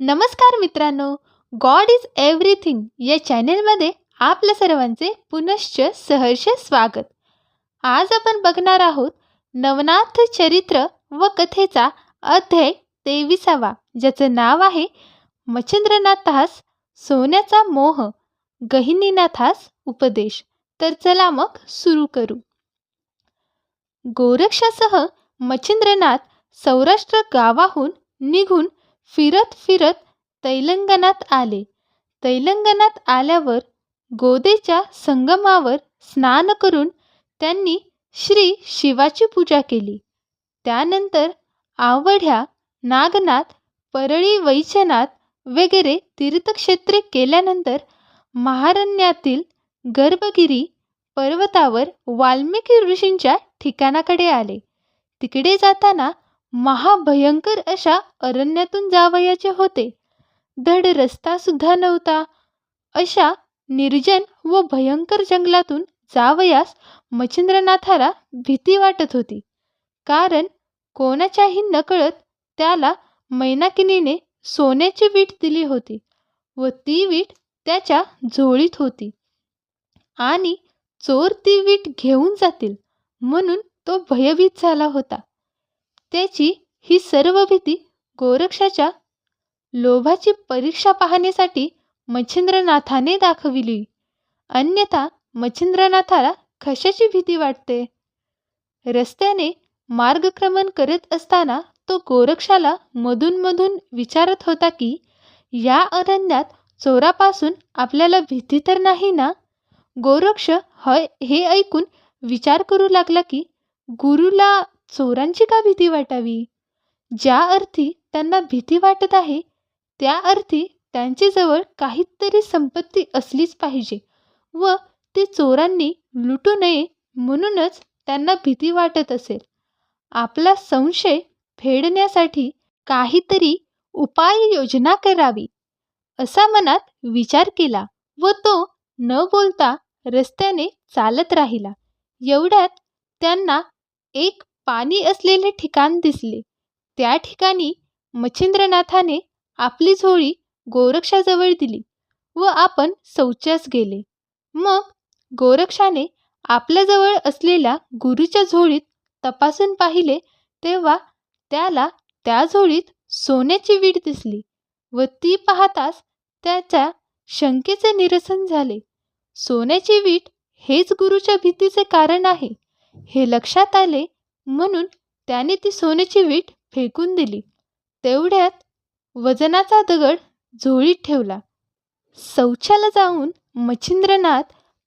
नमस्कार मित्रांनो God is everything या चॅनेलमध्ये आपल्या सर्वांचे पुनश्च सहर्ष स्वागत. आज आपण बघणार आहोत नवनाथ चरित्र व कथेचा अध्याय तेविसावा ज्याचं नाव आहे मच्छिंद्रनाथास सोन्याचा मोह गहिनीनाथास उपदेश. तर चला मग सुरू करू. गोरक्षासह मच्छिंद्रनाथ सौराष्ट्र गावाहून निघून फिरत फिरत तैलंगणात आले. तैलंगणात आल्यावर गोदेच्या संगमावर स्नान करून त्यांनी श्री शिवाची पूजा केली. त्यानंतर आवढ्या नागनाथ परळी वैजनाथ वगैरे तीर्थक्षेत्रे केल्यानंतर महारण्यातील गर्भगिरी पर्वतावर वाल्मिकी ऋषींच्या ठिकाणाकडे आले. तिकडे जाताना महाभयंकर अशा अरण्यातून जावयाचे होते. धड रस्ता सुद्धा नव्हता. अशा निर्जन व भयंकर जंगलातून जावयास मच्छिंद्रनाथाला भीती वाटत होती. कारण कोणाच्याही नकळत त्याला मैनाकिनीने सोन्याची वीट दिली होती व ती वीट त्याच्या झोळीत होती आणि चोर ती वीट घेऊन जातील म्हणून तो भयभीत झाला होता. त्याची ही सर्व भीती गोरक्षाच्या लोभाची परीक्षा पाहण्यासाठी मच्छिंद्रनाथाने दाखविली. अन्यथा मच्छिंद्रनाथाला कशाची भीती वाटते? रस्त्याने मार्गक्रमण करत असताना तो गोरक्षाला मधून विचारत होता की या अरण्यात चोरापासून आपल्याला भीती तर नाही ना? गोरक्ष हय हे ऐकून विचार करू लागला की गुरुला चोरांची का भीती वाटावी? ज्या अर्थी त्यांना भीती वाटत आहे त्या अर्थी त्यांच्याजवळ काहीतरी संपत्ती असलीच पाहिजे व ती चोरांनी लुटू नये म्हणूनच त्यांना भीती वाटत असेल. आपला संशय फेडण्यासाठी काहीतरी उपाययोजना करावी असा मनात विचार केला व तो न बोलता रस्त्याने चालत राहिला. एवढ्यात त्यांना एक पाणी असलेले ठिकाण दिसले. त्या ठिकाणी मच्छिंद्रनाथाने आपली झोळी गोरक्षाजवळ दिली व आपण शौचास गेले. मग गोरक्षाने आपल्याजवळ असलेल्या गुरुच्या झोळीत तपासून पाहिले तेव्हा त्याला त्या झोळीत सोन्याची वीट दिसली व ती पाहताच त्याच्या शंकेचे निरसन झाले. सोन्याची वीट हेच गुरुच्या भीतीचे कारण आहे हे लक्षात आले म्हणून त्याने ती सोन्याची वीट फेकून दिली. तेवढ्यात वजनाचा दगड झोळीत ठेवला. शौचाला जाऊन मच्छिंद्रनाथ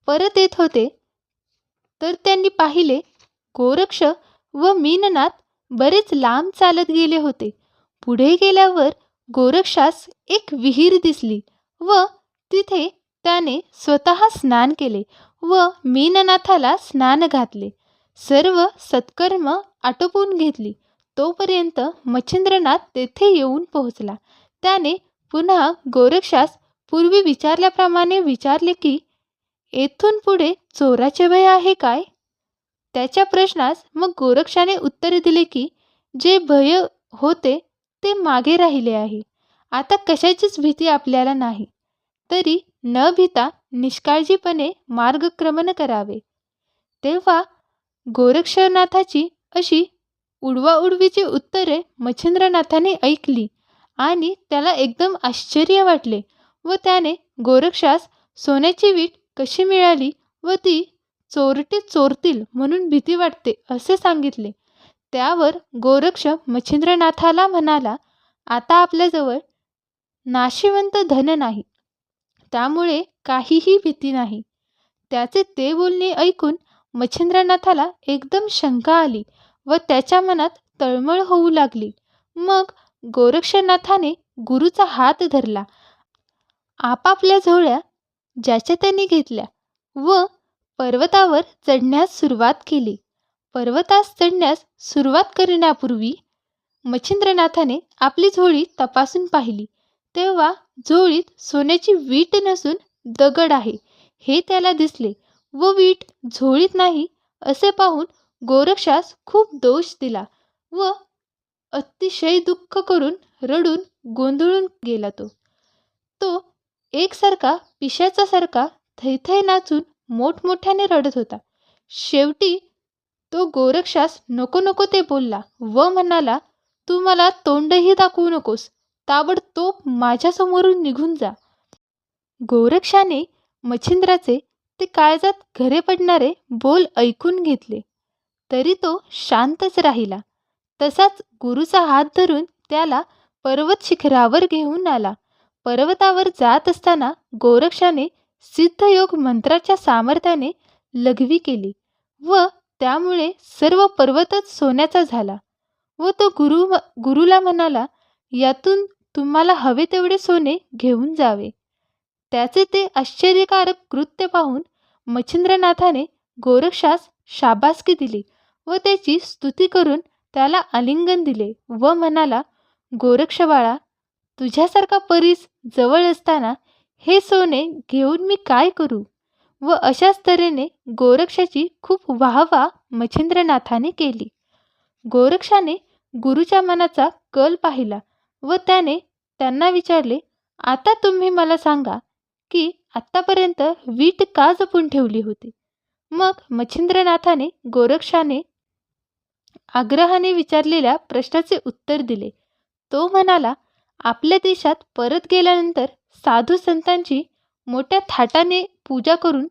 परत येत होते. तर त्यांनी पाहिले गोरक्ष व मीननाथ बरेच लांब चालत गेले होते. पुढे गेल्यावर गोरक्षास एक विहीर दिसली व तिथे त्याने स्वतः स्नान केले व मीननाथाला स्नान घातले. सर्व सत्कर्म आटोपून घेतली. तोपर्यंत मच्छिंद्रनाथ तेथे येऊन पोहोचला. त्याने पुन्हा गोरक्षास पूर्वी विचारल्याप्रमाणे विचारले की येथून पुढे चोराचे भय आहे काय? त्याच्या प्रश्नास मग गोरक्षाने उत्तर दिले की जे भय होते ते मागे राहिले आहे. आता कशाचीच भीती आपल्याला नाही. तरी न भीता निष्काळजीपणे मार्गक्रमण करावे. तेव्हा गोरक्षनाथाची अशी उडवाउडवीची उत्तरे मच्छिंद्रनाथाने ऐकली आणि त्याला एकदम आश्चर्य वाटले व त्याने गोरक्षास सोन्याची वीट कशी मिळाली व ती चोरटे चोरतील म्हणून भीती वाटते असे सांगितले. त्यावर गोरक्ष मच्छिंद्रनाथाला म्हणाला आता आपल्याजवळ नाशिवंत धन नाही. त्यामुळे काहीही भीती नाही. त्याचे ते बोलणे ऐकून मच्छिंद्रनाथाला एकदम शंका आली व त्याच्या मनात तळमळ होऊ लागली. मग गोरक्षनाथाने गुरुचा हात धरला. आपापल्या झोळ्या ज्याच्या त्यांनी घेतल्या व पर्वतावर चढण्यास सुरुवात केली. पर्वतास चढण्यास सुरुवात करण्यापूर्वी मच्छिंद्रनाथाने आपली झोळी तपासून पाहिली. तेव्हा झोळीत सोन्याची वीट नसून दगड आहे हे त्याला दिसले. व वीट झोळीत नाही असे पाहून गोरक्षास खूप दोष दिला व अतिशय दुःख करून रडून गोंधळून गेला तो. तो एकसारखा पिशाचासारखा थैथै नाचून मोठमोठ्याने रडत होता. शेवटी तो गोरक्षास नको नको ते बोलला व म्हणाला तू मला तोंडही दाखवू नकोस ताबडतोब माझ्यासमोरून निघून जा. गोरक्षाने मच्छिंद्राचे ते काळजात घरे पडणारे बोल ऐकून घेतले. तरी तो शांतच राहिला. तसाच गुरुचा हात धरून त्याला पर्वत शिखरावर घेऊन आला. पर्वतावर जात असताना गोरक्षाने सिद्धयोग मंत्राच्या सामर्थ्याने लघवी केली व त्यामुळे सर्व पर्वतच सोन्याचा झाला व तो गुरु गुरुला म्हणाला यातून तुम्हाला हवे तेवढे सोने घेऊन जावे. त्याचे ते आश्चर्यकारक कृत्य पाहून मच्छिंद्रनाथाने गोरक्षास शाबासकी दिली व त्याची स्तुती करून त्याला आलिंगन दिले व म्हणाला गोरक्षबाळा तुझ्यासारखा परीस जवळ असताना हे सोने घेऊन मी काय करू व अशाच तऱ्हेने गोरक्षाची खूप वाहवा मच्छिंद्रनाथाने केली. गोरक्षाने गुरुच्या मनाचा कल पाहिला व त्याने त्यांना विचारले आता तुम्ही मला सांगा की आत्तापर्यंत वीट का जपून ठेवली होती? मग मच्छिंद्रनाथाने गोरक्षाने आग्रहाने विचारलेल्या प्रश्नाचे उत्तर दिले. तो म्हणाला आपल्या देशात परत गेल्यानंतर साधू संतांची मोठ्या थाटाने पूजा करून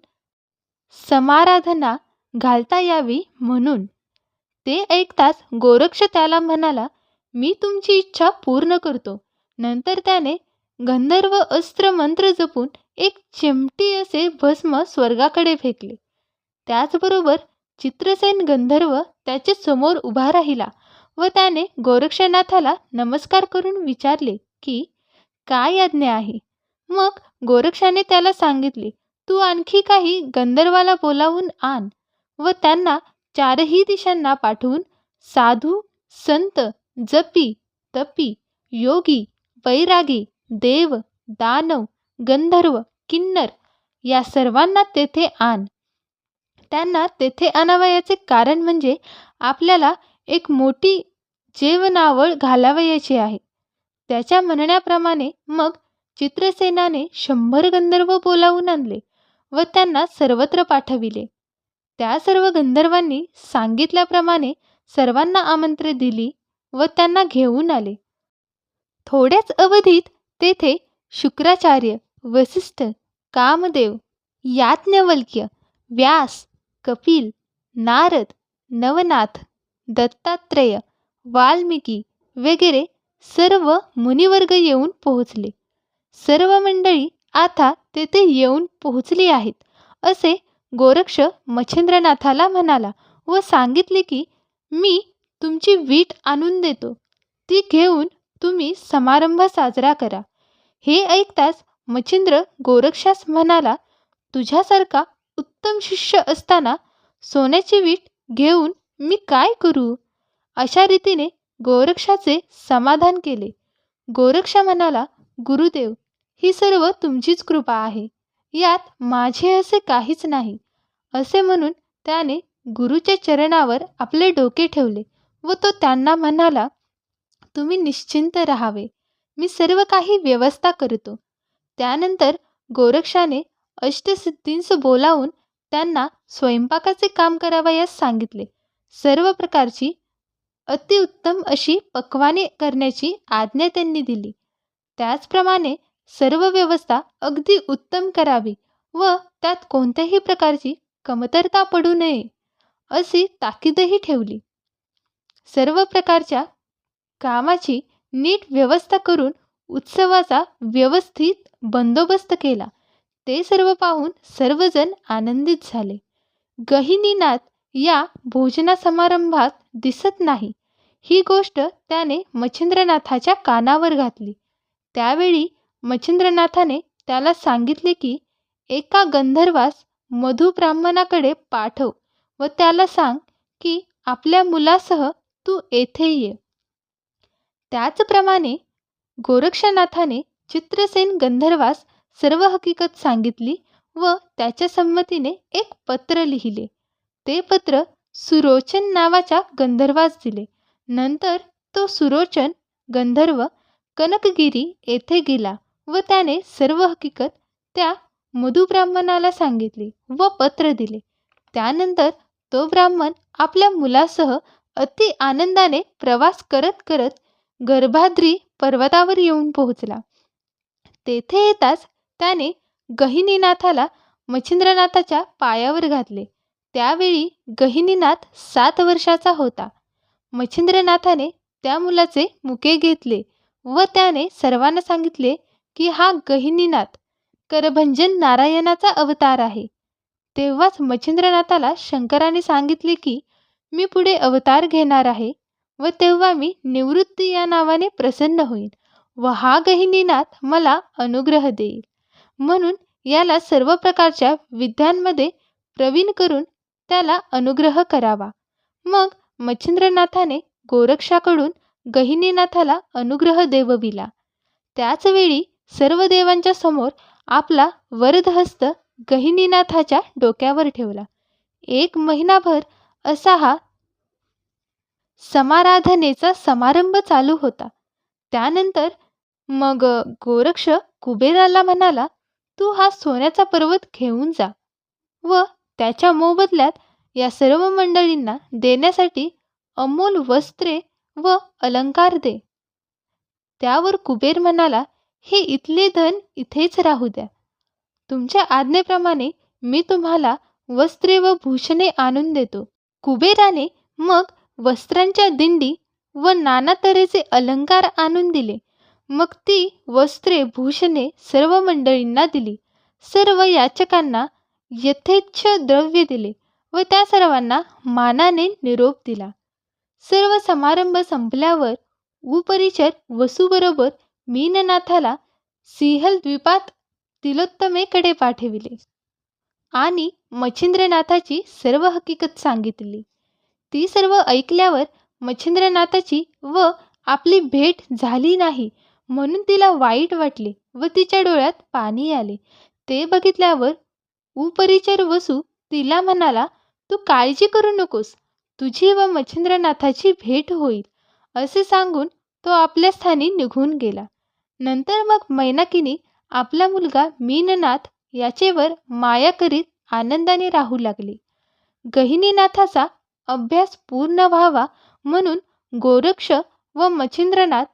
समाराधना घालता यावी म्हणून. ते ऐकताच गोरक्ष त्याला म्हणाला मी तुमची इच्छा पूर्ण करतो. नंतर त्याने गंधर्व अस्त्र मंत्र जपून एक चिमटी असे भस्म स्वर्गाकडे फेकले. त्याचबरोबर चित्रसेन गंधर्व त्याच्यासमोर उभा राहिला व त्याने गोरक्षनाथाला नमस्कार करून विचारले की काय आज्ञा आहे? मग गोरक्षाने त्याला सांगितले तू आणखी काही गंधर्वाला बोलावून आण व त्यांना चारही दिशांना पाठवून साधू संत जपी तपी योगी वैरागी देव दानव गंधर्व किन्नर या सर्वांना तेथे आण. त्यांना तेथे आणावयाचे कारण म्हणजे आपल्याला एक मोठी जेवणावळ घालावयाची आहे. त्याच्या म्हणण्याप्रमाणे मग चित्रसेनाने शंभर गंधर्व बोलावून आणले व त्यांना सर्वत्र पाठविले. त्या सर्व गंधर्वांनी सांगितल्याप्रमाणे सर्वांना आमंत्रे दिली व त्यांना घेऊन आले. थोड्याच अवधीत तेथे शुक्राचार्य वसिष्ठ कामदेव याज्ञवल्क्य व्यास कपिल नारद नवनाथ दत्तात्रेय वाल्मिकी वगैरे सर्व मुनिवर्ग येऊन पोहोचले. सर्व मंडळी आता तेथे येऊन पोहोचली आहेत असे गोरक्ष मच्छिंद्रनाथाला म्हणाला व सांगितले की मी तुमची वीट आणून देतो. ती घेऊन तुम्ही समारंभ साजरा करा. हे ऐकताच मच्छिंद्र गोरक्षास म्हणाला तुझ्यासारखा उत्तम शिष्य असताना सोन्याची वीट घेऊन मी काय करू? अशा रीतीने गोरक्षाचे समाधान केले. गोरक्ष म्हणाला गुरुदेव ही सर्व तुमचीच कृपा आहे. यात माझे असे काहीच नाही. असे म्हणून त्याने गुरुच्या चरणावर आपले डोके ठेवले व तो त्यांना म्हणाला तुम्ही निश्चिंत राहावे. मी सर्व काही व्यवस्था करतो. त्यानंतर गोरक्षाने अष्टसिद्धींस बोलावून त्यांना स्वयंपाकाचे काम करावयास सांगितले. सर्व प्रकारची अतिउत्तम अशी पक्वाने करण्याची आज्ञा त्यांनी दिली. त्याचप्रमाणे सर्व व्यवस्था अगदी उत्तम करावी व त्यात कोणत्याही प्रकारची कमतरता पडू नये अशी ताकीदही ठेवली. सर्व प्रकारच्या कामाची नीट व्यवस्था करून उत्सवाचा व्यवस्थित बंदोबस्त केला. ते सर्व पाहून सर्वजण आनंदित झाले. गहिनीनाथ या भोजना समारंभात दिसत नाही. ही गोष्ट त्याने मच्छिंद्रनाथाच्या कानावर घातली. त्यावेळी मच्छिंद्रनाथाने त्याला सांगितले की एका गंधर्वास मधु ब्राह्मणाकडे पाठव व त्याला सांग की आपल्या मुलासह तू येथे ये. त्याचप्रमाणे गोरक्षनाथाने चित्रसेन गंधर्वास सर्व हकीकत सांगितली व त्याच्या संमतीने एक पत्र लिहिले. ते पत्र सुरोचन नावाच्या गंधर्वास दिले. नंतर तो सुरोचन गंधर्व कनकगिरी येथे गेला व त्याने सर्व हकीकत त्या मधुब्राह्मणाला सांगितली व पत्र दिले. त्यानंतर तो ब्राह्मण आपल्या मुलासह अति आनंदाने प्रवास करत करत गर्भाद्री पर्वतावर येऊन पोहोचला. तेथे येताच त्याने गहिनीनाथाला मच्छिंद्रनाथाच्या पायावर घातले. त्यावेळी गहिनीनाथ सात वर्षाचा होता. मच्छिंद्रनाथाने त्या मुलाचे मुके घेतले व त्याने सर्वांना सांगितले की हा गहिनीनाथ करभंजन नारायणाचा अवतार आहे. तेव्हाच मच्छिंद्रनाथाला शंकराने सांगितले की मी पुढे अवतार घेणार आहे व तेव्हा मी निवृत्ती या नावाने प्रसन्न होईन. व हा गहिनीनाथ मला अनुग्रह देईल. म्हणून याला सर्व प्रकारच्या विद्यांमध्ये प्रवीण करून त्याला अनुग्रह करावा. मग मच्छिंद्रनाथाने गोरक्षाकडून गहिनीनाथाला अनुग्रह देवविला. त्याचवेळी सर्व देवांच्या समोर आपला वरदहस्त गहिनीनाथाच्या डोक्यावर ठेवला. एक महिनाभर असा हा समाराधनेचा समारंभ चालू होता. त्यानंतर मग गोरक्ष कुबेराला म्हणाला तू हा सोन्याचा पर्वत घेऊन जा व त्याच्या मोबदल्यात या सर्व मंडळींना देण्यासाठी अमोल वस्त्रे व अलंकार दे. त्यावर कुबेर म्हणाला हे इथले धन इथेच राहू द्या. तुमच्या आज्ञेप्रमाणे मी तुम्हाला वस्त्रे व भूषणे आणून देतो. कुबेराने मग वस्त्रांच्या दिंडी व नाना तऱ्हेचे अलंकार आणून दिले. मग ती वस्त्रे भूषणे सर्व मंडळींना दिली. सर्व याचकांना यथेच्छ द्रव्य दिले व त्या सर्वांना मानाने निरोप दिला. सर्व समारंभ संपल्यावर उपरिचर वसूबरोबर मीननाथाला सिंहल द्वीपात तिलोत्तमेकडे पाठविले आणि मच्छिंद्रनाथाची सर्व हकीकत सांगितली. ती सर्व ऐकल्यावर मच्छिंद्रनाथाची व आपली भेट झाली नाही म्हणून तिला वाईट वाटले व तिच्या डोळ्यात पाणी आले. ते बघितल्यावर उपरिचर वसू तिला म्हणाला तू काळजी करू नकोस. तुझी व मच्छिंद्रनाथाची भेट होईल. असे सांगून तो आपल्या स्थानी निघून गेला. नंतर मग मैनाकीने आपला मुलगा मीननाथ याचेवर माया करीत आनंदाने राहू लागली. गहिनीनाथाचा अभ्यास पूर्ण व्हावा म्हणून गोरक्ष व मच्छिंद्रनाथ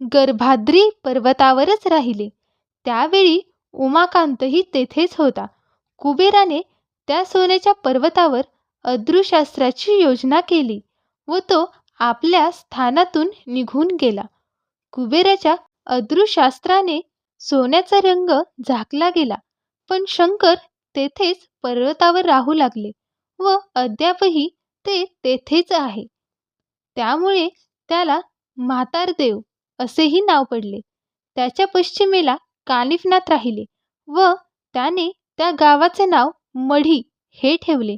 गर्भाद्री पर्वतावरच राहिले. त्यावेळी उमाकांतही तेथेच होता. कुबेराने त्या सोन्याच्या पर्वतावर अद्रुशास्त्राची योजना केली व तो आपल्या स्थानातून निघून गेला. कुबेराच्या अद्रुशास्त्राने सोन्याचा रंग झाकला गेला पण शंकर तेथेच पर्वतावर राहू लागले व अद्यापही ते तेथेच आहे. त्यामुळे त्याला म्हातारदेव असेही नाव पडले. त्याच्या पश्चिमेला कानिफनाथ राहिले व त्याने त्या गावाचे नाव मढी हे ठेवले.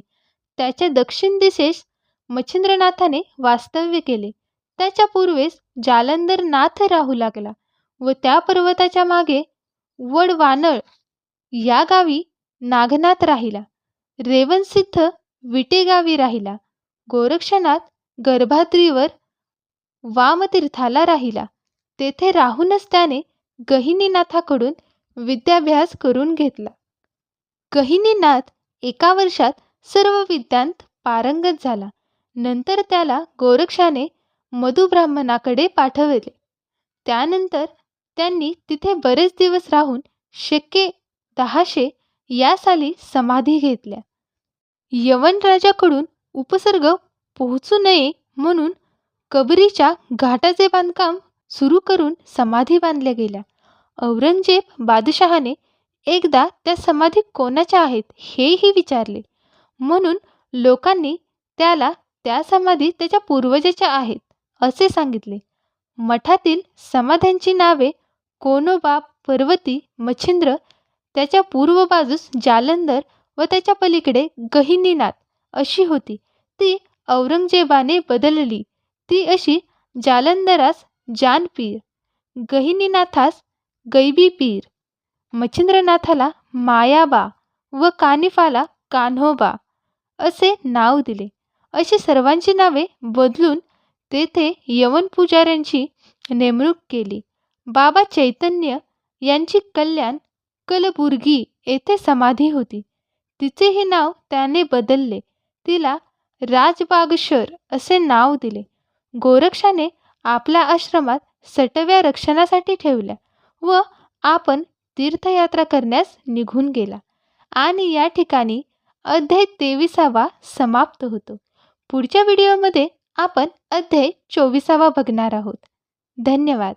त्याच्या दक्षिण दिशेस मच्छिंद्रनाथाने वास्तव्य केले. त्याच्या पूर्वेस जालंधर नाथ राहू लागला व त्या पर्वताच्या मागे वडवानळ या गावी नागनाथ राहिला. रेवणसिद्ध विटे गावी राहिला. गोरक्षनाथ गर्भाद्रीवर वामतीर्थाला राहिला. तेथे राहूनच त्याने गहिनीनाथाकडून विद्याभ्यास करून घेतला. गहिनीनाथ एका वर्षात सर्व विद्यांत पारंगत झाला. नंतर त्याला गोरक्षाने मधुब्राह्मणाकडे पाठवले. त्यानंतर त्यांनी तिथे बरेच दिवस राहून शक्य दहाशे या साली समाधी घेतल्या. यवन राजाकडून उपसर्ग पोहोचू नये म्हणून कबरीच्या घाटाचे बांधकाम सुरू करून समाधी बांधल्या गेल्या. औरंगजेब बादशहाने एकदा त्या समाधी कोणाच्या आहेत हेही विचारले. म्हणून लोकांनी त्याला त्या समाधी त्याच्या पूर्वजाच्या आहेत असे सांगितले. मठातील समाध्यांची नावे कोनोबा पर्वती मच्छिंद्र त्याच्या पूर्व बाजूस जालंधर व त्याच्या पलीकडे गहिनीनाथ अशी होती. ती औरंगजेबाने बदलली. ती अशी जालंधरास जानपीर गहिनीनाथास गैबी पीर मच्छिंद्रनाथाला मायाबा व कानिफाला कान्होबा असे नाव दिले. अशी सर्वांची नावे बदलून तेथे यवन पुजाऱ्यांची नेमणूक केली. बाबा चैतन्य यांची कल्याण कलबुर्गी येथे समाधी होती. तिचेही नाव त्याने बदलले. तिला राजबागशर असे नाव दिले. गोरक्षाने आपल्या आश्रमात सटव्या रक्षणासाठी ठेवल्या व आपण तीर्थयात्रा करण्यास निघून गेला. आणि या ठिकाणी अध्याय तेविसावा समाप्त होतो. पुढच्या व्हिडिओमध्ये आपण अध्याय चोवीसावा बघणार आहोत. धन्यवाद.